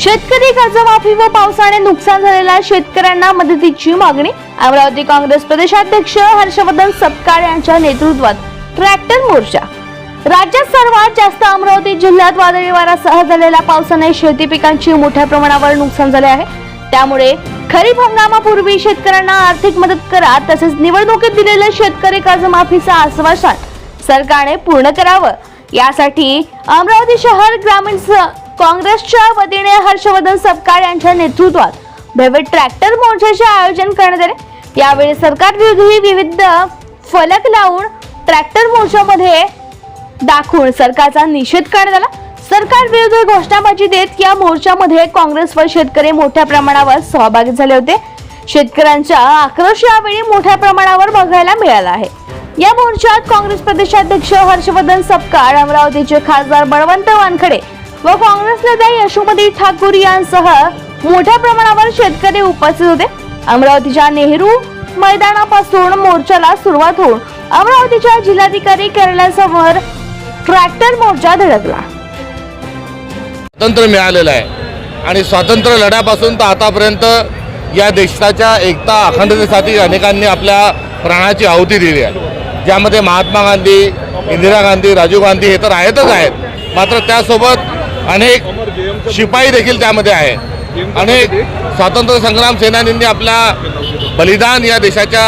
शेतकरी कर्जमाफी व पावसाने नुकसान झालेल्या शेतकऱ्यांना मदतीची मागणी. अमरावती काँग्रेस प्रदेशाध्यक्ष हर्षवर्धन सपकाळ यांच्या नेतृत्वात ट्रॅक्टर मोर्चा. राज्यात सर्वात जास्त अमरावती जिल्ह्यात वादळी वाऱ्यासह झालेल्या पावसाने शेती पिकांची मोठ्या प्रमाणावर नुकसान झाले आहे. त्यामुळे खरीप हंगामापूर्वी शेतकऱ्यांना आर्थिक मदत करा तसेच निवडणुकीत दिलेले शेतकरी कर्जमाफीचं आश्वासन सरकारने पूर्ण करावं. यासाठी अमरावती शहर ग्रामीण काँग्रेसच्या वतीने हर्षवर्धन सपकाळ यांच्या नेतृत्वात भव्य ट्रॅक्टर मोर्चाचे आयोजन करण्यात आले. यावेळी सरकार विरोधी विविध फलक लावून ट्रॅक्टर मोर्चामध्ये दाखवून सरकारचा निषेध करण्यात आला. सरकार विरुद्ध घोषणाबाजी देत या मोर्चामध्ये काँग्रेस व शेतकरी मोठ्या प्रमाणावर सहभागी झाले होते. शेतकऱ्यांचा आक्रोश यावेळी मोठ्या प्रमाणावर बघायला मिळाला आहे. या मोर्चात काँग्रेस प्रदेशाध्यक्ष हर्षवर्धन सपकाळ अमरावतीचे खासदार बळवंत वानखडे व काँग्रेस नेत्या यशोमती ठाकूर यांसह मोठ्या प्रमाणावर शेतकरी उपस्थित होते. अमरावतीच्या नेहरू मैदानापासून मोर्चाला सुरुवात होऊन अमरावतीच्या जिल्हाधिकारी कार्यालयासमोर ट्रॅक्टर मोर्चा धडकला. स्वातंत्र्य मिळालेलं आहे. आणि स्वातंत्र्य लढ्यापासून तर आतापर्यंत या देशाच्या एकता अखंडतेसाठी अनेकांनी आपल्या प्राणाची आहुती दिली आहे. ज्यामध्ये महात्मा गांधी इंदिरा गांधी राजीव गांधी हे तर आहेतच आहेत. मात्र त्यासोबत अनेक शिपाई देखील त्यामध्ये आहे अनेक स्वातंत्र्य संग्राम सेनानींनी आपला बलिदान या देशाच्या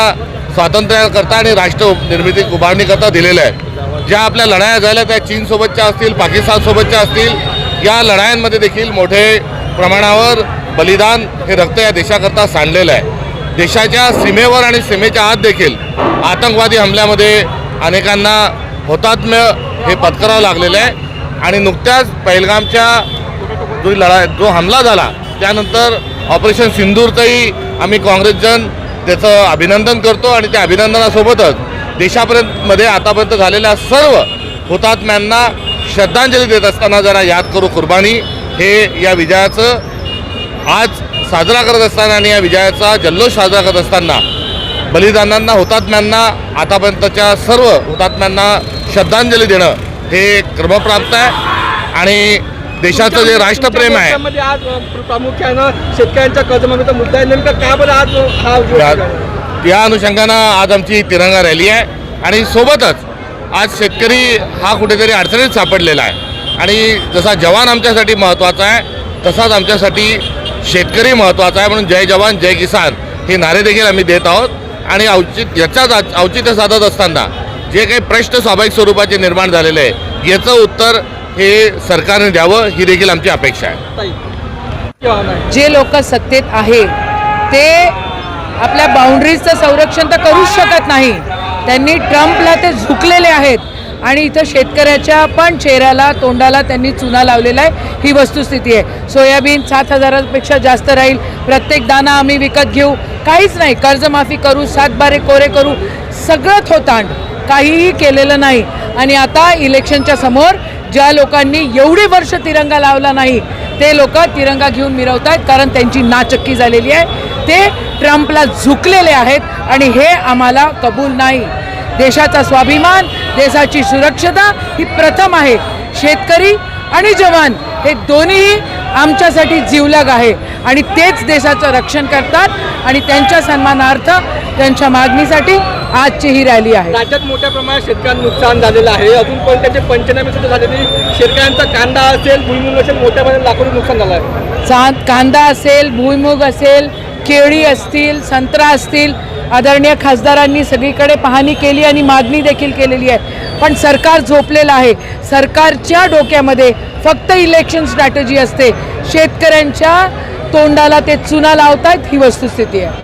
स्वातंत्र्याकरता आणि राष्ट्र निर्मिती उभारणीकरता दिलेलं आहे. ज्या आपल्या लढाया झाल्या त्या चीनसोबतच्या असतील पाकिस्तानसोबतच्या असतील या लढायांमध्ये देखील मोठे प्रमाणावर बलिदान हे रक्त या देशाकरता सांडलेलं आहे. देशाच्या सीमेवर आणि सीमेच्या आत देखील आतंकवादी हमल्यामध्ये अनेकांना हुतात्म्य हे पत्करावं लागलेलं आहे. आणि नुकत्याच पहिलगामच्या जो लढा जो हमला झाला त्यानंतर ऑपरेशन सिंदूरचंही आम्ही काँग्रेसजन त्याचं अभिनंदन करतो आणि त्या अभिनंदनासोबतच देशापर्यंत मध्ये आतापर्यंत झालेल्या सर्व हुतात्म्यांना श्रद्धांजली देत असताना जरा याद करू कुर्बानी. हे या विजयाचं आज साजरा करत असताना आणि या विजयाचा जल्लोष साजरा करत असताना बलिदानांना हुतात्म्यांना आतापर्यंतच्या सर्व हुतात्म्यांना श्रद्धांजली देणं हे क्रमप्राप्त आहे आणि देशाचं जे राष्ट्रप्रेम आहे. आज प्रामुख्यानं शेतकऱ्यांच्या कर्जमाफीचा मुद्दा आहे. नेमका का बरं आज हा त्या- या अनुषंगानं आज आमची तिरंगा रॅली आहे आणि सोबतच आज शेतकरी हा कुठेतरी अडचणीत सापडलेला आहे. आणि जसा जवान आमच्यासाठी महत्त्वाचा आहे तसाच आमच्यासाठी शेतकरी महत्त्वाचा आहे म्हणून जय जवान जय किसान हे नारे देखील आम्ही देत आहोत. आणि औचित याच्याच औचित्य साधत असताना जे काही प्रश्न स्वाभाविक स्वरूपाचे निर्माण झालेले आहे याचं उत्तर हे सरकारने द्यावं ही देखील आमची अपेक्षा आहे. जे लोक सत्तेत आहे ते आपल्या बाउंड्रीजचं संरक्षण तर करूच शकत नाही. त्यांनी ट्रम्पला ते झुकलेले आहेत आणि इथं शेतकऱ्याच्या पण चेहऱ्याला तोंडाला त्यांनी चुना लावलेला आहे ही वस्तुस्थिती आहे. सोयाबीन सात हजारापेक्षा जास्त राहील प्रत्येक दाना आम्ही विकत घेऊ काहीच नाही. कर्जमाफी करू सातबारे कोरे करू सगळं थोतांड. काहीही केलेलं नाही. आणि आता इलेक्शनच्या समोर ज्या लोकांनी एवढी वर्ष तिरंगा लावला नाही ते लोक तिरंगा घेऊन मिरवत आहेत कारण त्यांची नाचक्की झालेली आहे. ते ट्रम्पला झुकलेले आहेत आणि हे आम्हाला कबूल नाही. देशाचा स्वाभिमान देशाची सुरक्षता ही प्रथम आहे. शेतकरी आणि जवान हे दोन्हीही आमच्यासाठी जीवलग आहे आणि तेच देशाचं रक्षण करतात आणि त्यांच्या सन्मानार्थ त्यांच्या मागणीसाठी आजची ही रॅली आहे. राज्यात मोठ्या प्रमाणात शेतकऱ्यांना नुकसान झालेलं आहे. अजून पण त्याचे पंचनामे सुद्धा झाले नाही. शेतकऱ्यांचा कांदा असेल भुईमुग असेल मोठ्या प्रमाणात लाखोचं नुकसान झालं आहे. चांद कांदा असेल भुईमुग असेल केळी असतील संत्रा असतील आदरणीय खासदारांनी सगळीकडे पाहणी केली आणि मागणी देखील केलेली आहे. पण सरकार झोपलेलं आहे. सरकारच्या डोक्यामध्ये फक्त इलेक्शन स्ट्रॅटेजी असते. शेतकऱ्यांच्या तोंडाला ते चुना लावतायत ही वस्तुस्थिती आहे.